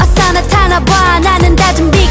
어서 나타나봐. 나는 다 준비